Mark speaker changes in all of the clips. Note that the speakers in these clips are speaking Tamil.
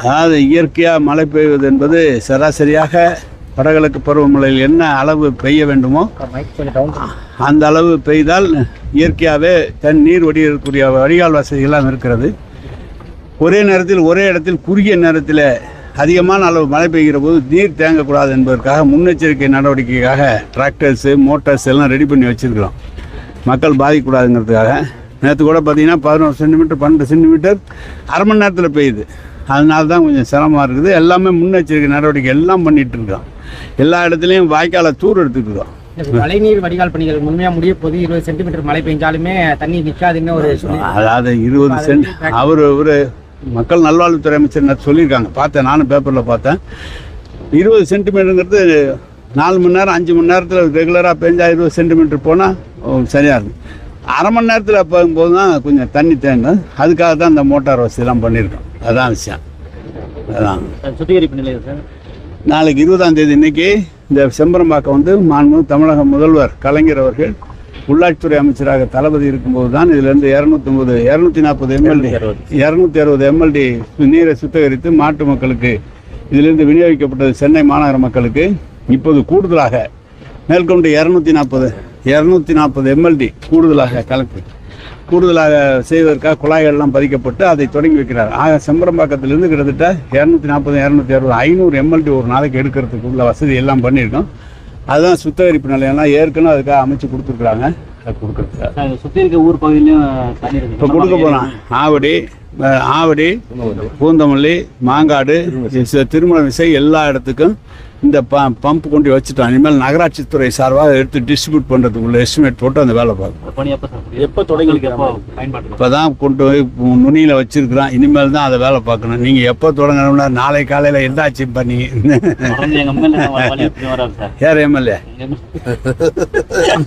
Speaker 1: அதாவது இயற்கையாக மழை பெய்வது என்பது சராசரியாக வடகிழக்கு பருவமழையில் என்ன அளவு பெய்ய வேண்டுமோ அந்த அளவு பெய்தால் இயற்கையாகவே தன் நீர் வடிகக்கூடிய வடிகால் வசதிகள்லாம் இருக்கிறது. ஒரே நேரத்தில் ஒரே இடத்தில் குறுகிய நேரத்தில் அதிகமான அளவு மழை பெய்கிற போது நீர் தேங்கக்கூடாது என்பதற்காக முன்னெச்சரிக்கை நடவடிக்கைக்காக டிராக்டர்ஸு மோட்டார்ஸ் எல்லாம் ரெடி பண்ணி வச்சுருக்கிறோம். மக்கள் பாதிக்கக்கூடாதுங்கிறதுக்காக. நேற்று கூட பார்த்தீங்கன்னா பதினோரு சென்டிமீட்டர் பன்னெண்டு சென்டிமீட்டர் அரை மணி நேரத்தில் பெய்யுது. அதனால தான் கொஞ்சம் சிரமமாக இருக்குது. எல்லாமே முன்னெச்சரிக்கை நடவடிக்கை எல்லாம் பண்ணிகிட்டு இருக்கோம். எல்லா இடத்துலையும் வாய்க்காலை தூர் எடுத்துட்டு இருக்கோம்.
Speaker 2: மழைநீர் வடிகால் பணிகள் முழுமையா முடிய போது இருபது சென்டிமீட்டர் மழை பெஞ்சாலுமே தண்ணி நிக்காதுன்னு ஒரு
Speaker 1: அதாவது இருபது சென்ட் அவர் ஒரு மக்கள் நல்வாழ்வுத்துறை அமைச்சர் நேத்து சொல்லியிருக்காங்க. பார்த்தேன் நானும் பேப்பரில் பார்த்தேன். இருபது சென்டிமீட்டருங்கிறது நாலு மணி நேரம் அஞ்சு மணி நேரத்தில் ரெகுலராக பெஞ்சா இருபது சென்டிமீட்டர் போனால் சரியாக இருக்கும் அரை மணி நேரத்தில் போகும்போது தான் கொஞ்சம் தண்ணி தேங்கும். அதுக்காக தான் இந்த மோட்டார் வசதிலாம் பண்ணியிருக்கோம். அதான் விஷயம். அதான்.
Speaker 2: சுத்திகரிப்பு நிலையம் சார்?
Speaker 1: நாளைக்கு இருபதாம் தேதி இன்னைக்கு இந்த செம்பரம்பாக்கம் வந்து மாண்பு தமிழக முதல்வர் கலைஞர் அவர்கள் உள்ளாட்சித்துறை அமைச்சராக தளபதி இருக்கும்போது தான் இதிலிருந்து இரநூத்தொம்பது இரநூத்தி நாற்பது எம்எல்டி இரநூத்தி அறுபது. எம்எல்டி நீரை சுத்திகரித்து மாட்டு மக்களுக்கு இதிலிருந்து விநியோகிக்கப்பட்டது சென்னை மாநகர மக்களுக்கு இப்போது கூடுதலாக மேற்கொண்டு இரநூத்தி நாற்பது இரநூத்தி நாற்பது எம்எல்டி கூடுதலாக கலெக்டர் கூடுதலாக செய்வதற்காக குழாய்கள்லாம் பதிக்கப்பட்டு அதை தொடங்கி வைக்கிறார். ஆக செம்பரம்பாக்கத்திலிருந்து கிட்டத்தட்ட இரநூத்தி நாற்பது இரநூத்தி அறுபது ஐநூறு எம்எல்டி ஒரு நாளைக்கு எடுக்கிறதுக்கு உள்ள வசதி எல்லாம் பண்ணியிருக்கோம். அதுதான் சுத்திகரிப்பு நிலையம்லாம் ஏற்கனவே அதுக்காக அமைச்சு கொடுத்துருக்குறாங்க. அதை
Speaker 2: இருக்க ஊர்
Speaker 1: இப்போ கொடுக்க போகிறோம் ஆவடி ஆவடி பூந்தமல்லி மாங்காடு திருமண விசை எல்லா இடத்துக்கும் இந்த ப பம்ப் கொண்டு வச்சுட்டோம் இனிமேல் நகராட்சித்துறை சார்பாக எடுத்து டிஸ்ட்ரிபியூட் பண்ணுறதுக்குள்ள எஸ்டிமேட் போட்டு அந்த வேலை பார்க்கும்.
Speaker 2: எப்போ
Speaker 3: தொடங்கி
Speaker 1: இப்போ தான் கொண்டு போய் நுனியில் வச்சிருக்கிறோம் இனிமேல் தான் அதை வேலை பார்க்கணும். நீங்கள் எப்போ தொடங்கணும்னா நாளை காலையில் எந்தாச்சு பண்ணி
Speaker 2: எங்க அம்மா வராது சார்.
Speaker 1: யார் எம்எல்ஏ?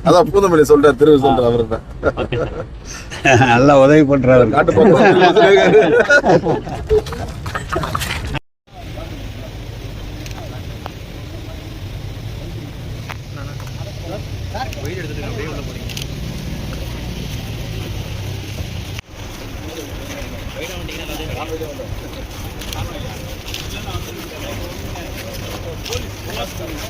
Speaker 3: அதான் பூந்தமல்லி சொல்றாரு திரும்ப சொல்றாரு அவர் தான்.
Speaker 1: நல்லா உதவி பண்ணுறாரு
Speaker 3: வீடு எடுத்துட்டு அப்படியே உள்ள போறீங்க. போலீஸ்